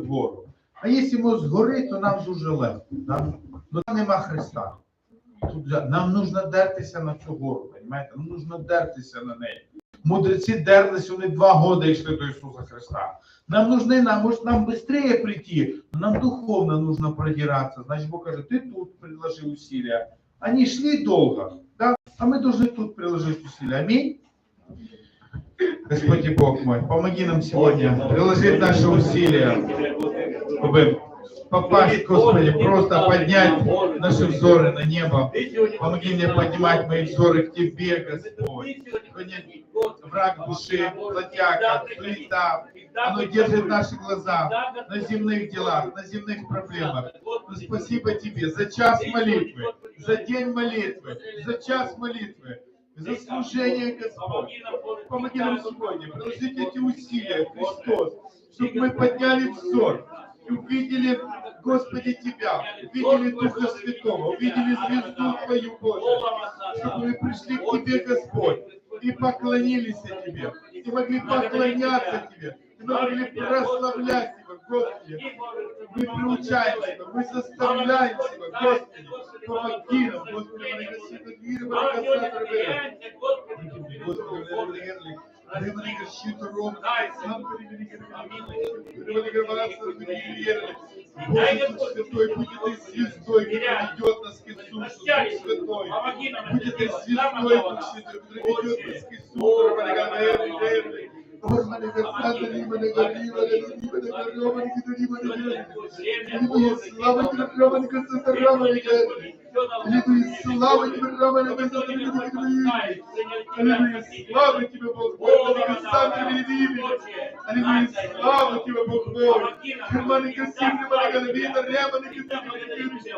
вгору. А якщо ми згори, то нам дуже легко. Нам, ну, там нема Христа. Тут же- нам нужно дертися на цю гору, розумієте? Нам нужно дертися на неї. Мудреці дерлись, вони два года йшли до Ісуса Христа. Нам нужны, нам, может, нам быстрее прийти, но нам духовно нужно продираться. Значит, Бог говорит, ты тут предложи усилия. Они шли долго, да? А мы должны тут приложить усилия. Аминь. Господи Бог мой, помоги нам сегодня приложить наши усилия, чтобы попасть, Господи, просто поднять наши взоры на небо. Помоги мне поднимать мои взоры к Тебе, Господь. Враг души, плотяка, суета, оно держит наши глаза на земных делах, на земных проблемах. Но спасибо Тебе за час молитвы, за день молитвы, за час молитвы, за служение, Господь. Помоги нам сегодня приложить эти усилия, Христос, чтобы мы подняли взор и увидели, Господи, Тебя, увидели Духа Святого, увидели звезду Твою, Боже, чтобы мы пришли к Тебе, Господь, и поклонились Тебе, и могли поклоняться Тебе, и могли прославлять Господи. Тебя, мы заставляем Тебя, Господи, помоги нам, Господи, благослови мир, благослови Господи, благослови щит ровно, сам Боже Дух Святой, будет ты звездой, который ведет нас к Иисусу, Святой. Будет ты звездой, Дух Святой, который ведет нас к Иисусу, Романе Господи, Господи, Римляне, Римляне, Римляне, Романе, Римляне, Аллилуйя, слава тебе, Романе, Господи, Романе, Аллилуйя, слава тебе, Римляне, Аллилуйя, слава тебе, Бог, Господи, Господи, Римляне, Аллилуйя, слава тебе, Бог, Бог, Романе, Господи, Римляне, Римляне, Римляне,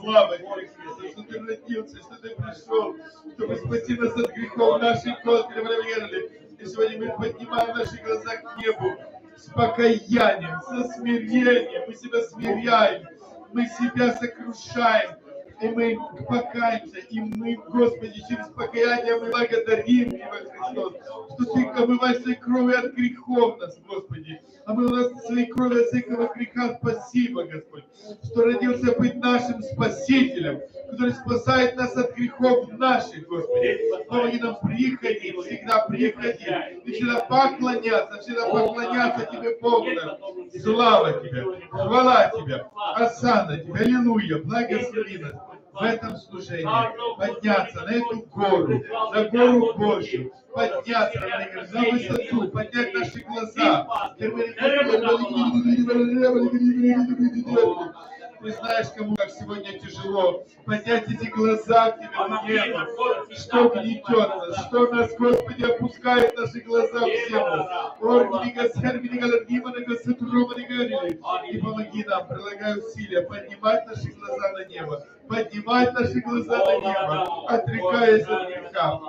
Слава тебе, что ты родился, что ты пришел, чтобы спасти нас от грехов наших, Господи, верили. И сегодня мы поднимаем наши глаза к небу с покаянием, со смирением. Мы себя смиряем, мы себя сокрушаем, и мы покаемся, и мы, Господи, через покаяние мы благодарим Тебя, Христос, что Ты омываешь своей кровью от грехов нас, Господи. Омыл нас своей кровью от всякого греха. Спасибо, Господь, что родился быть нашим Спасителем, который спасает нас от грехов наших, Господи. Помоги нам приходить, всегда приходить, и всегда поклоняться, всегда поклоняться Тебе, Бог наш. Слава Тебе, хвала Тебе, Асана Тебе, Аллилуйя, благослови нас в этом служении, подняться на эту гору, на гору Божью, подняться на высоту, поднять наши глаза. Ты знаешь, кому как сегодня тяжело. Поднять эти глаза к Тебе в небо. Что гнетет нас, что нас, Господи, опускает наши глаза в землю. И помоги нам, прилагая усилия, поднимать наши глаза на небо, поднимать наши глаза на небо, отрекаясь от греха,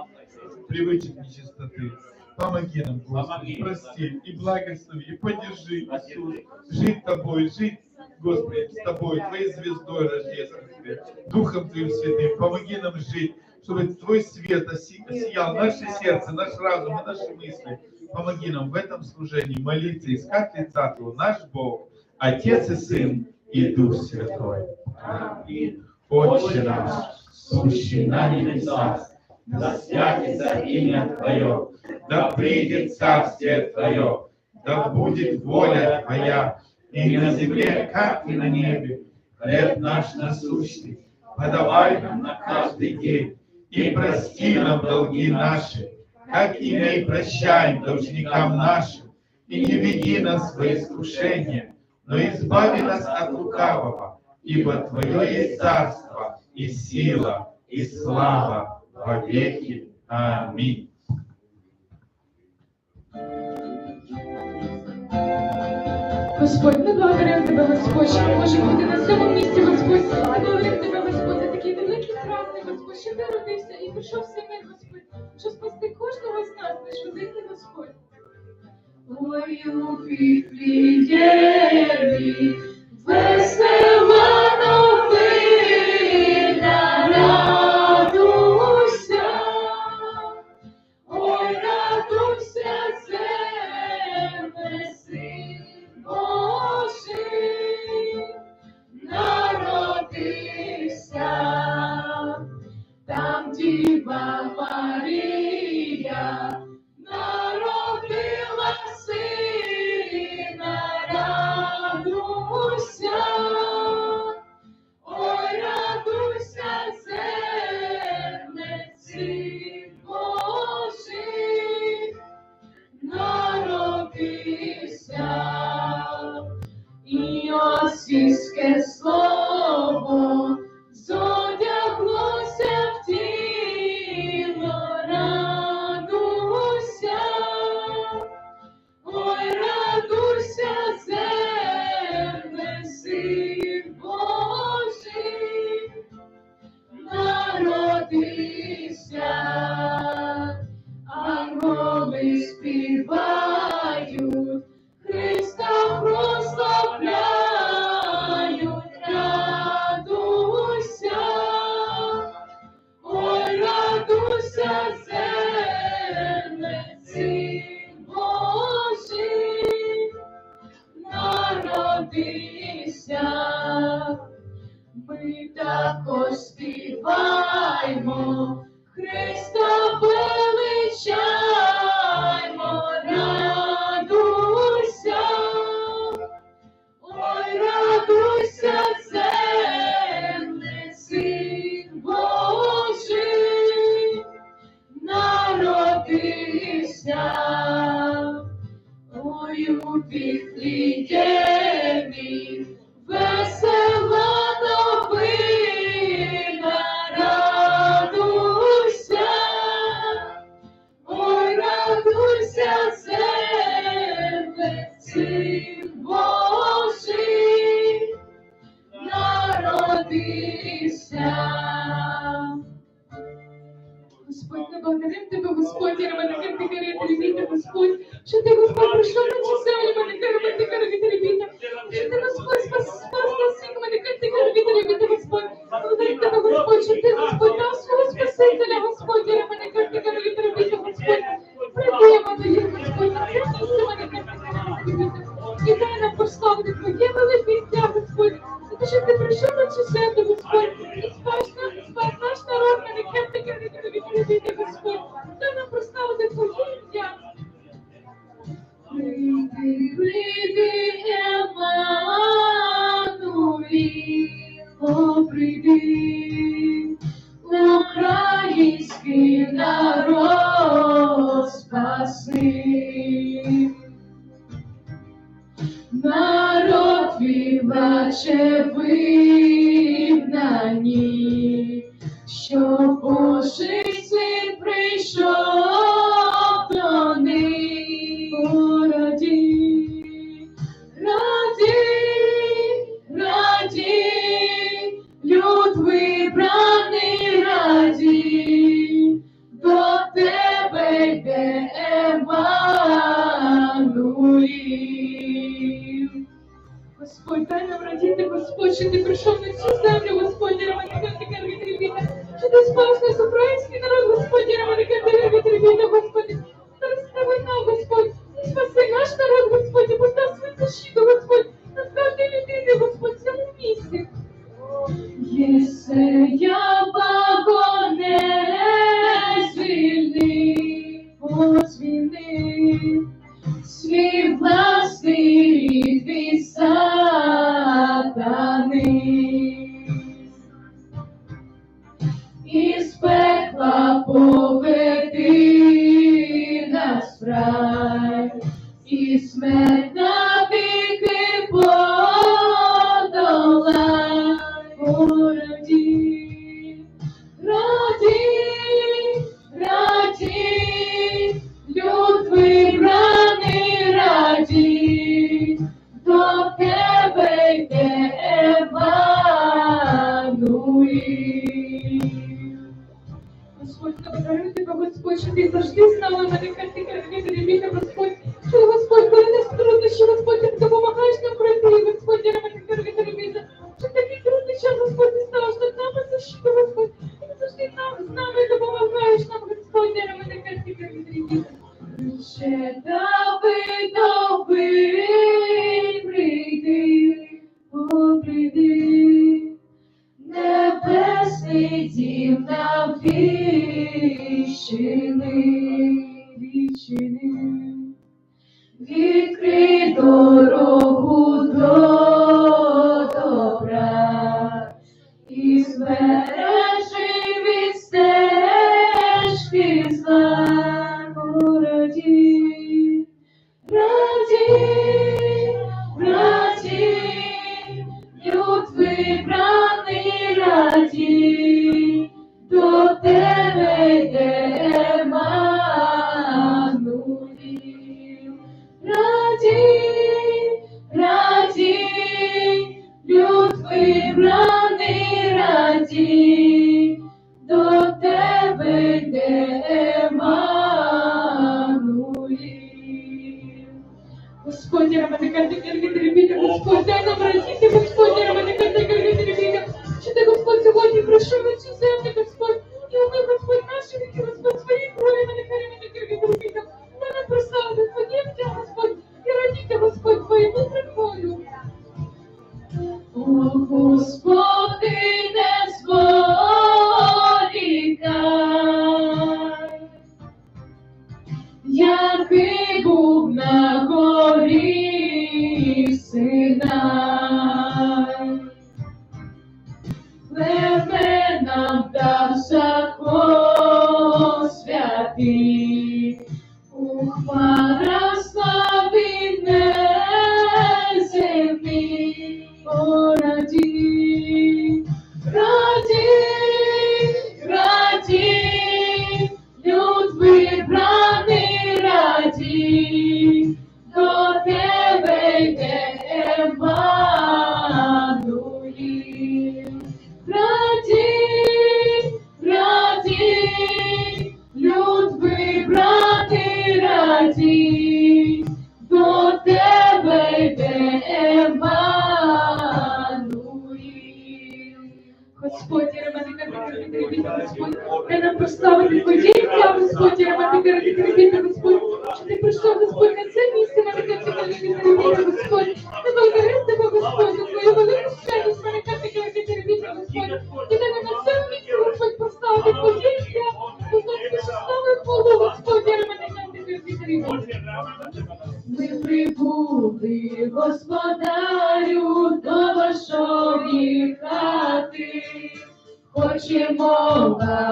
привычек нечистоты. Помоги нам, Господи, прости и благослови, и поддержи, Иисус, жить Тобой, жить, Господи, с Тобой, Твоей звездой рождественской, Духом Твоим Святым. Помоги нам жить, чтобы Твой свет оси- осиял наше сердце, наш разум и наши мысли. Помоги нам в этом служении молиться, искать лица Твоего, наш Бог, Отец и Сын и Дух Святой. Аминь. Отче наш, сущий на небесах, да святится имя Твое, да придет царствие Твое, да будет воля Твоя и на земле, как и на небе. Хлеб наш насущный, подавай нам на каждый день, и прости нам долги наши, как и мы прощаем должникам нашим, и не веди нас в свои искушения, но избави нас от лукавого, ибо Твое есть царство, и сила, и слава во веки. Аминь. Господь, ми благодаримо тебе, Господь, що ми можемо бути на цьому місці, Господь. Ми благодаримо тебе, Господь, за такий великий праздник, Господь, що ти родився і прийшов світ, Господь, щоб спасти кожного з нас, наш великий Господь. Ой, любі, Віфліємі, весела новина, любити Господь, дав нам прости. Ой, дай нам, родитель Господь, что ты пришел на чудо. вічини, вічини, відкрий дорогу. Господи, работниканты, каргите, ребята, Господь, дай нам родиться, Господи, работниканты, каргите, ребята. Что ты, Господь, сегодня прошу, на часы, Господь, и умы, Господь, наши, Господь, Ми прибули, господарю, до вашої хати, хочемо вас.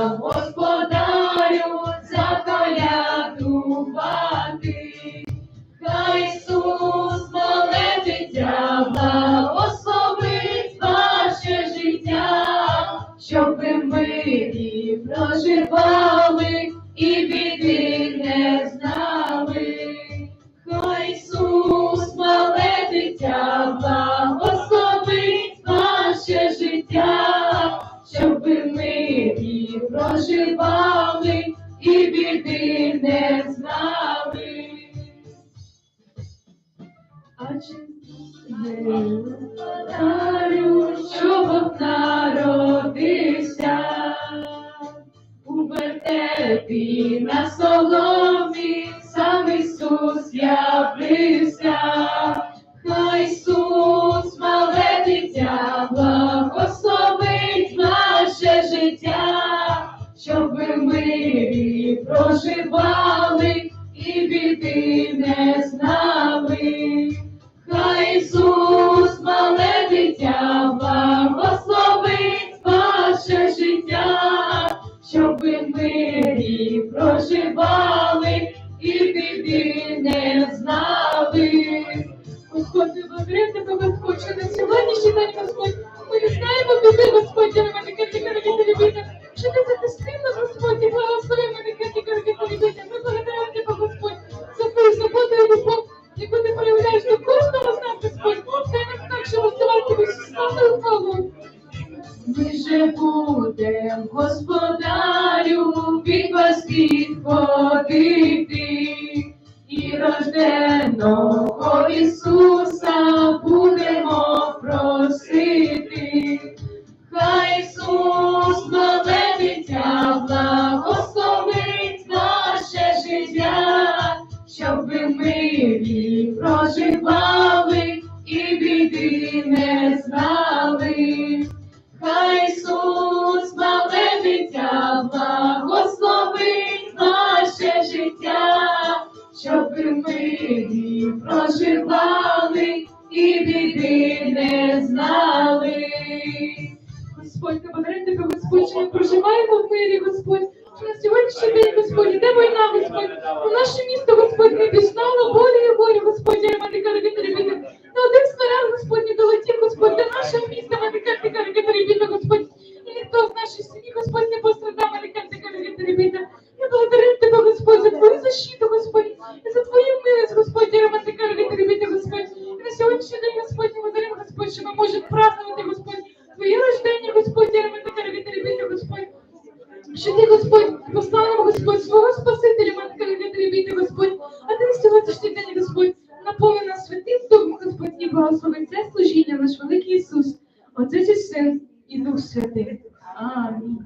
Царю, що Бог народився, у вертепі на. Should I the this? Кирмиді проживали і біди не знали. Господь, тебе Господь, що ми проживаємо в мирі, Господь. На сьогоднішній день, Господь, іде війна, Господь, у наше місто, Господь, не пішла на. Великий Ісус, Отець і Син і Дух Святий. Амінь.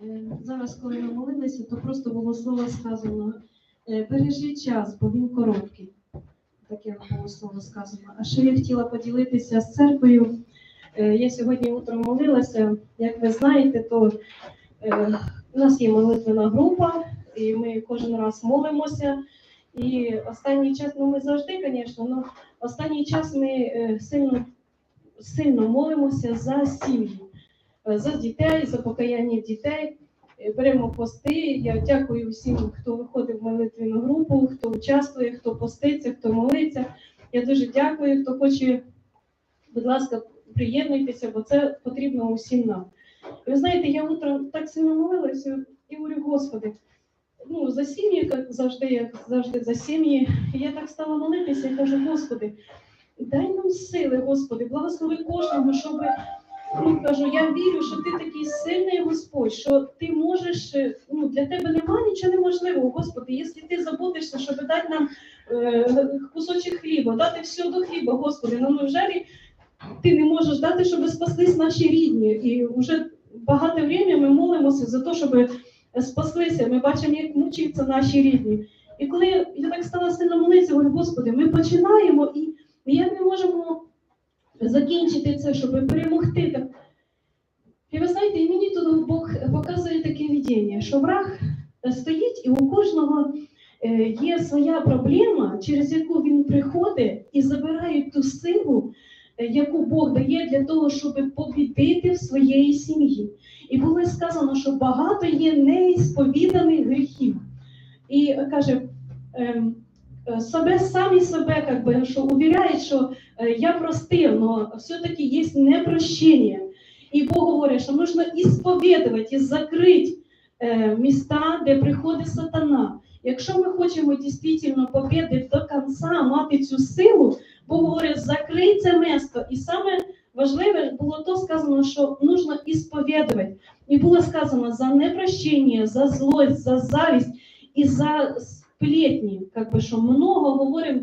Е, Зараз, коли ми молилися, то просто було слово сказано. е, Бережи час, бо він короткий. Таке було слово сказано. А ще я хотіла поділитися з церквою. Е, Я сьогодні утром молилася. Як ви знаєте, то у нас є молитвена група, і ми кожен раз молимося. І останній час, ну ми завжди, звісно, але останній час ми е, сильно, сильно молимося за сім'ї е, за дітей, за покаяння дітей. Е, Беремо пости. Я дякую всім, хто виходить в молитвену групу, хто участвує, хто поститься, хто молиться. Я дуже дякую. Хто хоче, будь ласка, приєднуйтеся, бо це потрібно усім нам. Ви знаєте, я утром так сильно молилася і говорю, Господи, ну за сім'ї, як завжди, як завжди за сім'ї. Я так стала молитися і кажу, Господи, дай нам сили, Господи, благослови кожного, щоб Ну, кажу, я вірю, що ти такий сильний Господь, що ти можеш, е, ну для тебе немає нічого неможливого, Господи. Якщо ти заботишся, щоб дати нам е, кусочок хліба, дати все до хліба, Господи, ну невже ти не можеш дати, щоб спаслись наші рідні? І вже багато время ми молимося за те, щоб спаслися. Ми бачимо, як мучаються наші рідні. І коли я так стала сильно молитися, говорю, Господи, ми починаємо і ніяк не можемо закінчити це, щоб перемогти. І ви знаєте, мені тут Бог показує таке видіння, що враг стоїть, і у кожного е, є своя проблема, через яку він приходить і забирає ту силу, е, яку Бог дає для того, щоб побідити в своєї сім'ї. І було сказано, що багато є неісповіданих гріхів. І е, каже, ем, е, себе самі себе, как би, що увіряють, що е, я простив, но все-таки є непрощення. І Бог говорить, що можна ісповідувати і закрити е, міста, де приходить сатана. Якщо ми хочемо дійсно побіди до кінця, мати цю силу, Бог говорить, закрий це місто. І саме важливе було то сказано, що потрібно ісповідувати. І було сказано за непрощення, за злость, за завість і за сплетні, как би, що много говоримо,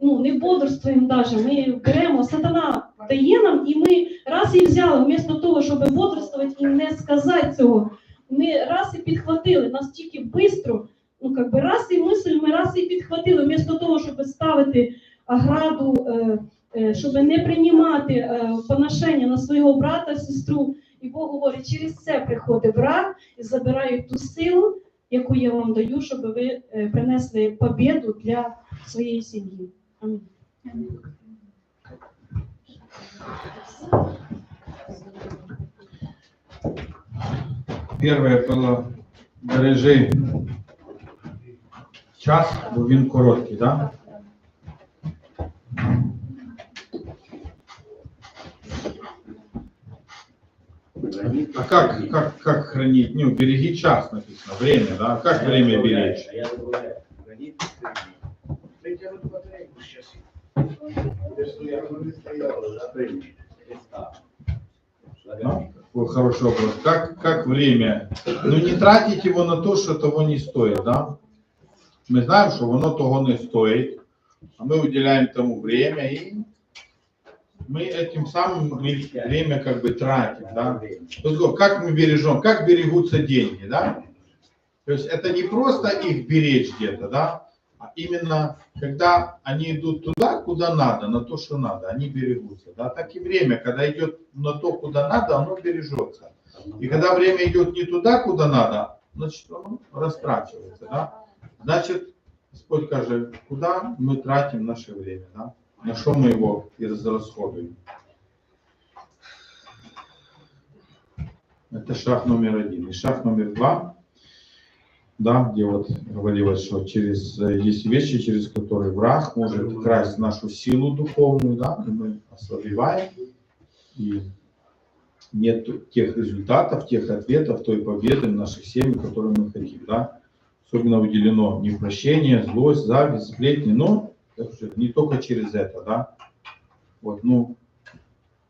ну, не бодрствуємо даже, ми беремо, сатана дає нам, і ми раз і взяли, вмісто того, щоб бодрствувати і не сказати цього, ми раз і підхватили, настільки швидко, ну, как би, раз і мисль, ми раз і підхватили, вмісто того, щоб ставити ограду, е, е, щоб не приймати е, поношення на свого брата, сестру. І Бог говорить, через це приходить брат і забирає ту силу, яку я вам даю, щоб ви принесли побіду для своєї сім'ї. Перше було бережи час, бо він короткий, да? А как, как, как хранить? Ну, береги час написано, время, да? Как время беречь? А я добавляю, хранить? Такой хороший вопрос. Как, как время? Ну, не тратить его на то, что того не стоит, да? Мы знаем, что оно того не стоит, а мы уделяем тому время, и мы этим самым мы время как бы тратим, да? То есть, говорю, как мы бережем, как берегутся деньги, да? То есть это не просто их беречь где-то, да, а именно когда они идут туда, куда надо, на то, что надо, они берегутся, да. Так и время, когда идет на то, куда надо, оно бережется. И когда время идет не туда, куда надо, значит, оно растрачивается, да. Значит, Господь скажет, куда мы тратим наше время, да, на что мы его израсходуем. Это шаг номер один. И шаг номер два, да, где вот говорилось, что через, э, есть вещи, через которые враг может красть нашу силу духовную, да, и мы ослабеваем, и нет тех результатов, тех ответов, той победы в наших семьях, которые мы хотим, да. Особенно уделено непрощение, злость, зависть, сплетни, но так сказать, не только через это, да. Вот, ну,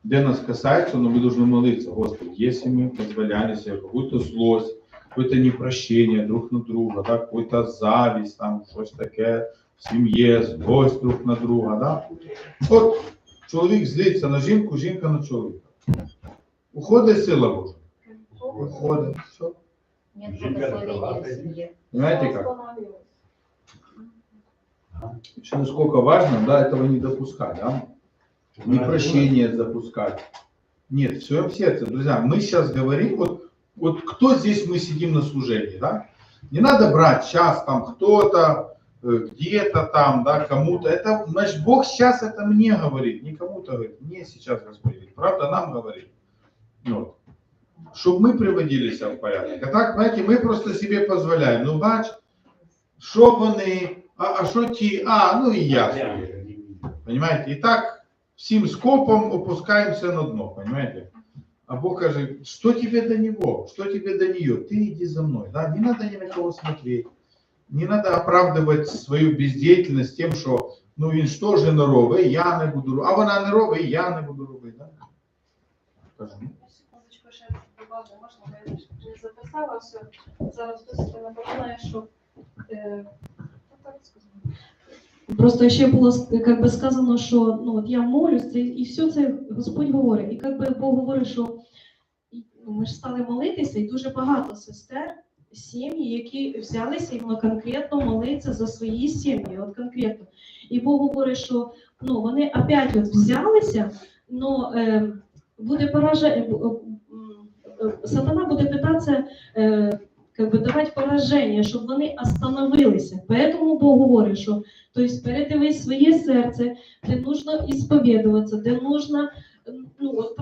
где нас касается, но мы должны молиться, Господи, если мы позволяли себе какую-то злость, какое-то непрощение друг на друга, да, какую-то зависть, там, щось таке в сім'ї, злость друг на друга, да. От чоловік злиться на жінку, жінка на чоловіка. Уходить сила Божа. Уходить. Все. Нет Жінка благословения в виновата. семье. Понимаете как? Еще насколько важно, да, этого не допускать, да? Непрощение запускать. Нет, все в сердце. Друзья, мы сейчас говорим, вот, вот кто здесь мы сидим на служении, да? Не надо брать сейчас там кто-то, э, где-то там, да, кому-то. Это, значит, Бог сейчас это мне говорит, не кому-то говорит. Мне сейчас Господь говорит. Правда, нам говорит. Вот Чтобы мы приводили себя в порядок. А так, знаете, мы просто себе позволяем. Ну, бач, що вони, а, а що ті, а, ну і я. собі. Понимаете? І так всім скопом опускаемся на дно, понимаете? А Бог каже, что тебе до него, что тебе до нее, ты иди за мной, да, не надо ни на кого смотреть, не надо оправдывать свою бездеятельность тем, що, ну він ж теж не робить, і я не буду робити, а вона не робить, і я не буду робити, да? Каже, ну, не записала все. Зараз досить напоминаю, що е, ну. Просто ще було как би, сказано, що ну, от я молюсь, це, і все це Господь говорить. І як би Бог говорить, що ну, ми ж стали молитися, і дуже багато сестер, сім'ї, які взялися іменно конкретно молитися за свої сім'ї, от конкретно. І Бог говорить, що ну, вони опять от взялися, но е, буде пораження, сатана буде питатися е, как бы давати пораження, щоб вони остановилися. Поэтому Бог говорить, що то передивись своє серце, де нужно ісповідуватися, де нужно ну, от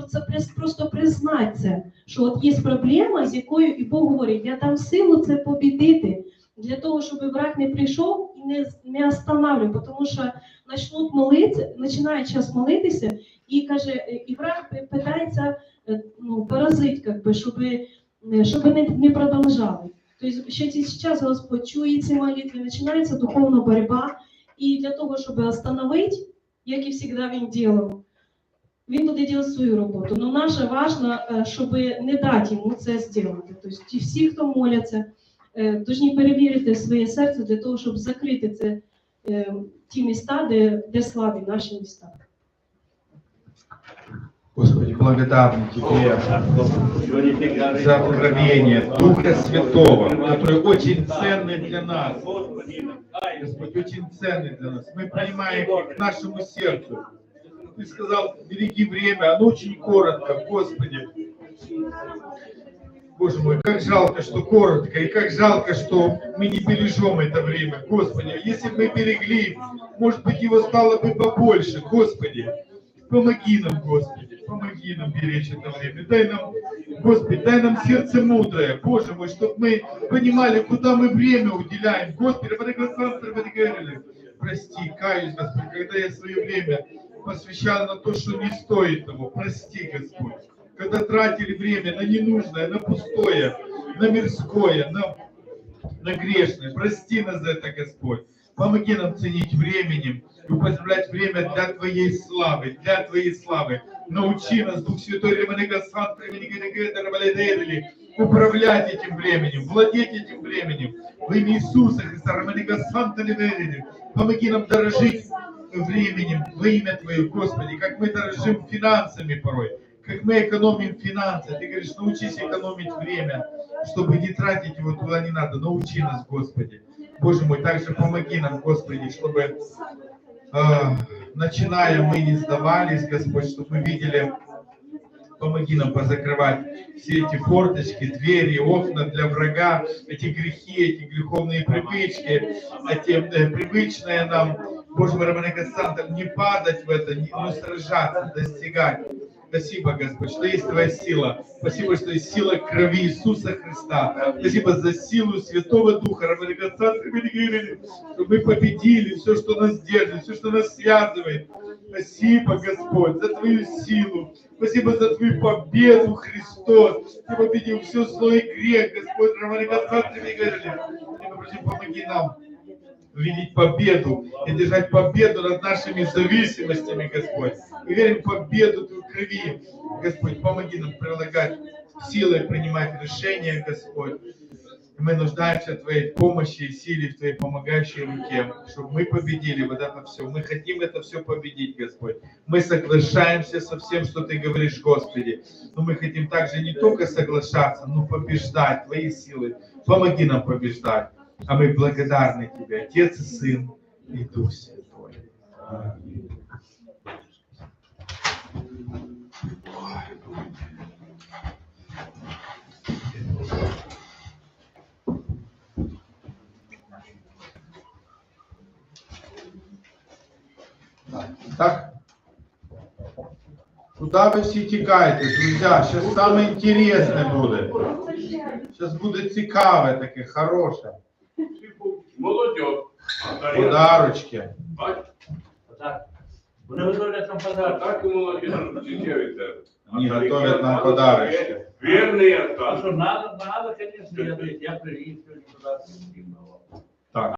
просто признати це, що от є проблема, з якою і Бог говорить, я дам силу це побідити, для того, щоб враг не прийшов не, не останавливав, тому що почнуть молитися, починає час молитися, і каже, і враг питається е, ну, поразить, как бы, щоб, щоб не, не продовжали. Тобто ще зараз Господь чує ці молитви, починається духовна боротьба, і для того, щоб остановити, як і завжди він діяв, він буде робити свою роботу. Но наше е, щоб не дати йому це зробити. Тобто всі, хто моляться, е, повинні перевірити своє серце для того, щоб закрити це, е, ті міста, де, де слабі наші міста. Господи, благодарны Тебе Сьогодні ти за откровение Духа Святого, который очень ценный для нас. Господи, дай Господь, очень ценный для нас. Мы понимаем к нашему сердцу. Ты сказал, береги время, оно очень коротко, Господи. Боже мой, как жалко, что коротко, и как жалко, что мы не бережем это время. Господи, если бы мы берегли, может быть, его стало бы побольше. Господи, помоги нам, Господи, помоги нам беречь это время. Дай нам, Господи, дай нам сердце мудрое, Боже мой, чтобы мы понимали, куда мы время уделяем. Господи, говорили, прости, каюсь, Господи, когда я свое время посвящал на то, что не стоит того. Прости, Господь. Когда тратили время на ненужное, на пустое, на мирское, на, на грешное. Прости нас за это, Господь. Помоги нам ценить временем и употреблять время для Твоей славы, для Твоей славы. Научи нас, Дух Святой, управлять этим временем, владеть этим временем. Во имя Иисуса Христа. Помоги нам дорожить временем во имя Твое, Господи, как мы дорожим финансами порой, как мы экономим финансы. Ты говоришь, научись экономить время, чтобы не тратить его туда не надо. Научи нас, Господи. Боже мой, также помоги нам, Господи, чтобы э, начиная мы не сдавались, Господь, чтобы мы видели, помоги нам позакрывать все эти форточки, двери, окна для врага, эти грехи, эти греховные привычки, эти э, привычные нам, Боже мой, Романе Санта, не падать в это, не, но сражаться, достигать. Спасибо, Господь, что есть Твоя сила. Спасибо, что есть сила крови Иисуса Христа. Спасибо за силу Святого Духа, чтобы мы победили все, что нас держит, все, что нас связывает. Спасибо, Господь, за Твою силу. Спасибо за Твою победу, Христос. Ты победил все зло и грех, Господь. Санта, мы просим, помоги нам видеть победу и держать победу над нашими зависимостями, Господь. Мы верим в победу Твою крови. Господь, помоги нам прилагать силы принимать решения, Господь. Мы нуждаемся в Твоей помощи и силе, в Твоей помогающей руке, чтобы мы победили вот это все. Мы хотим это все победить, Господь. Мы соглашаемся со всем, что Ты говоришь, Господи. Но мы хотим также не только соглашаться, но побеждать Твоей силой. Помоги нам побеждать. А мы благодарны Тебе, Отец и Сын и Дух Святой. Аминь. Так? Куда вы всі тікаєте, друзі? Зараз саме інтересне буде. Зараз буде цікаве таке, хороше. Молодь. Подарочки. Так. Вони готовлять нам подарок. Так і молодь. Цікавиться. Они готовят нам подарочки. Вірний А Антон. что, надо, надо, конечно, я, говорю, я приїхав сьогодні подарки.